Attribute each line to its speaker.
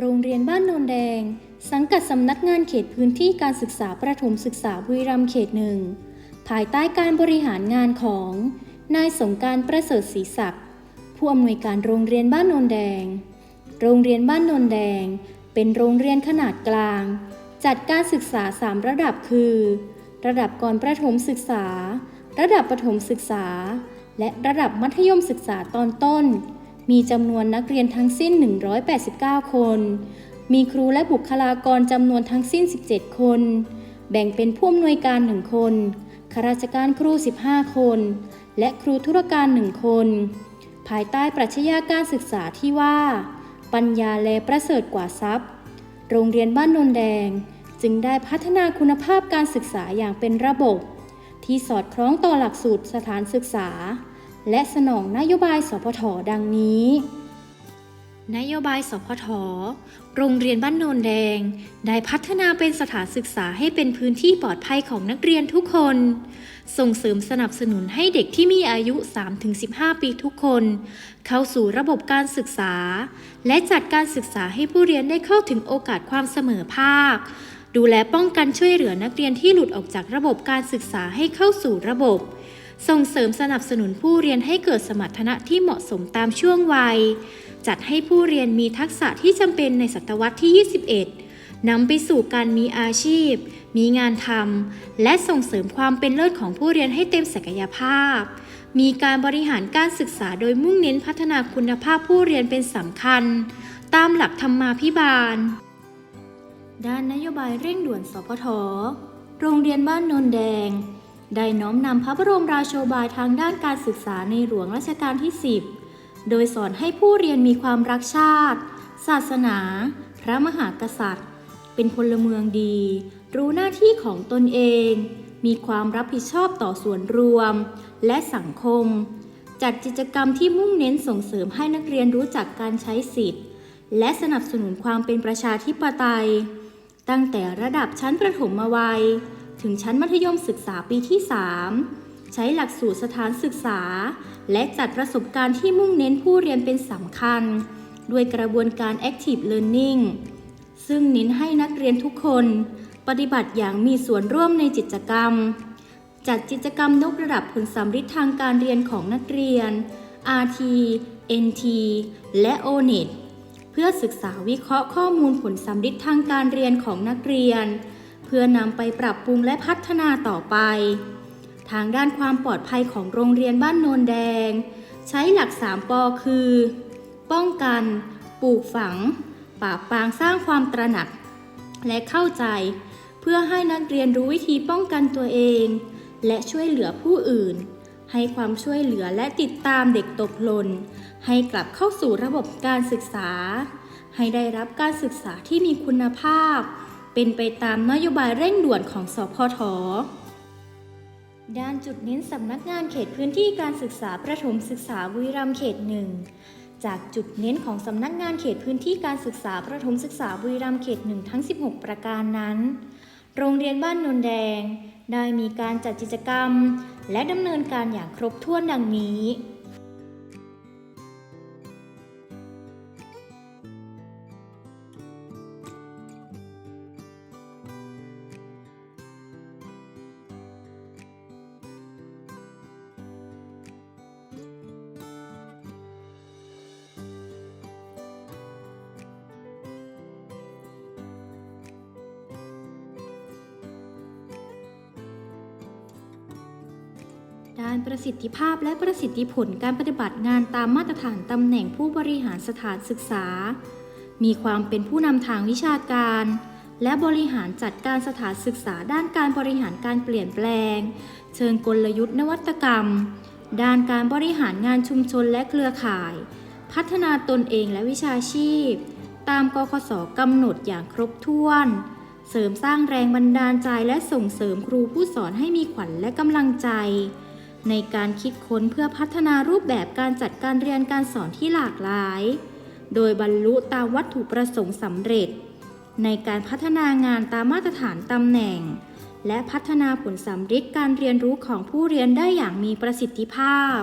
Speaker 1: โรงเรียนบ้านโนนแดง สังกัดสำนักงานเขตพื้นที่การศึกษาประถมศึกษาบุรีรัมย์เขตหนึ่ง ภายใต้การบริหารงานของ นายสงการประเสริฐศรีศักดิ์ผู้อำนวยการโรงเรียนบ้านโนนแดง โรงเรียนบ้านโนนแดง เป็นโรงเรียนขนาดกลาง จัดการศึกษา 3 ระดับคือ ระดับก่อนประถมศึกษา ระดับประถมศึกษา และระดับมัธยมศึกษาตอนต้น มีจำนวนนักเรียนทั้งสิ้น 189 คน มีครูและบุคลากรจำนวนทั้งสิ้น 17 คน แบ่งเป็นผู้อำนวยการ 1 คน ข้าราชการครู 15 คน และครูธุรการ 1 คน ภายใต้ปรัชญาการศึกษาที่ว่า ปัญญาแลประเสริฐกว่าทรัพย์ โรงเรียนบ้านนนแดง จึงได้พัฒนาคุณภาพการศึกษาอย่างเป็นระบบ ที่สอดคล้องต่อหลักสูตรสถานศึกษา และสนองนโยบายสพทดังนี้ นโยบายสพทโรงเรียนบ้านโนนแดง ได้พัฒนาเป็นสถานศึกษาให้เป็นพื้นที่ปลอดภัยของนักเรียนทุกคน ส่งเสริมสนับสนุนให้เด็กที่มีอายุ 3-15 ปีทุกคน เข้าสู่ระบบการศึกษา และจัดการศึกษาให้ผู้เรียนได้เข้าถึงโอกาสความเสมอภาค ดูแลป้องกันช่วยเหลือนักเรียนที่หลุดออกจากระบบการศึกษาให้เข้าสู่ระบบ ส่งเสริมสนับสนุนผู้เรียนให้เกิดสมรรถนะที่เหมาะสมตามช่วงวัย จัดให้ผู้เรียนมีทักษะที่จำเป็นในศตวรรษที่ 21 นำไปสู่การมีอาชีพ มีงานทำ และส่งเสริมความเป็นเลิศของผู้เรียนให้เต็มศักยภาพ มีการบริหารการศึกษาโดยมุ่งเน้นพัฒนาคุณภาพผู้เรียนเป็นสำคัญ ตามหลักธรรมาภิบาล ด้านนโยบายเร่งด่วนสพทโรงเรียนบ้านนนแดง ได้น้อมนำพระบรมราโชบายทางด้านการศึกษาในหลวงรัชกาลที่ 10 โดยสอนให้ผู้เรียนมีความรักชาติ ศาสนา พระมหากษัตริย์ เป็นพลเมืองดี รู้หน้าที่ของตนเอง มีความรับผิดชอบต่อส่วนรวม และสังคม จัดกิจกรรมที่มุ่งเน้นส่งเสริมให้นักเรียนรู้จักการใช้สิทธิ์ และสนับสนุนความเป็นประชาธิปไตย ตั้งแต่ระดับชั้นประถมวัย ถึงชั้นมัธยมศึกษาปีที่ 3 ใช้หลักสูตรสถานศึกษา และจัดประสบการณ์ที่มุ่งเน้นผู้เรียนเป็นสำคัญ ด้วยกระบวนการ Active Learning ซึ่งเน้นให้นักเรียนทุกคน ปฏิบัติอย่างมีส่วนร่วมในกิจกรรม จัดกิจกรรมยกระดับผลสำฤทธิ์ทางการเรียนของนักเรียน RT NT และ ONET เพื่อศึกษาวิเคราะห์ข้อมูลผลสำฤทธิ์ทางการเรียนของนักเรียน เพื่อนำไปปรับปรุงและพัฒนาต่อไป ทางด้านความปลอดภัยของโรงเรียนบ้านโนนแดง ใช้หลัก 3ปอคือ ป้องกัน ปลูกฝัง ปราบปรางสร้างความตระหนัก และเข้าใจ เพื่อให้นักเรียนรู้วิธีป้องกันตัวเอง และช่วยเหลือผู้อื่น ให้ความช่วยเหลือและติดตามเด็กตกหล่นให้กลับเข้าสู่ระบบการศึกษา ให้ได้รับการศึกษาที่มีคุณภาพ เป็นไปตามนโยบายเร่งด่วนของสพทด้านจุดเน้นสำนักงานเขตพื้นที่การศึกษาประถมศึกษาบุรีรัมย์เขตหนึ่งจากจุดเน้นของสำนักงานเขตพื้นที่การศึกษาประถมศึกษาบุรีรัมย์เขตหนึ่งทั้ง 16 ประการนั้น โรงเรียนบ้านนนแดง ได้มีการจัดกิจกรรม และดำเนินการอย่างครบถ้วนดังนี้ ด้านประสิทธิภาพและประสิทธิผลการปฏิบัติงานตามมาตรฐานตำแหน่งผู้บริหารสถานศึกษา มีความเป็นผู้นำทางวิชาการ และบริหารจัดการสถานศึกษาด้านการบริหารการเปลี่ยนแปลง เชิงกลยุทธ์นวัตกรรม ด้านการบริหารงานชุมชนและเครือข่าย พัฒนาตนเองและวิชาชีพ ตามกคสกำหนดอย่างครบถ้วนเสริมสร้างแรงบันดาลใจและส่งเสริมครูผู้สอนให้มีขวัญและกำลังใจ ในการคิดค้นเพื่อพัฒนารูปแบบการจัดการเรียนการสอนที่หลากหลาย โดยบรรลุตามวัตถุประสงค์สำเร็จ ในการพัฒนางานตามมาตรฐานตำแหน่ง และพัฒนาผลสำฤทธิ์การเรียนรู้ของผู้เรียนได้อย่างมีประสิทธิภาพ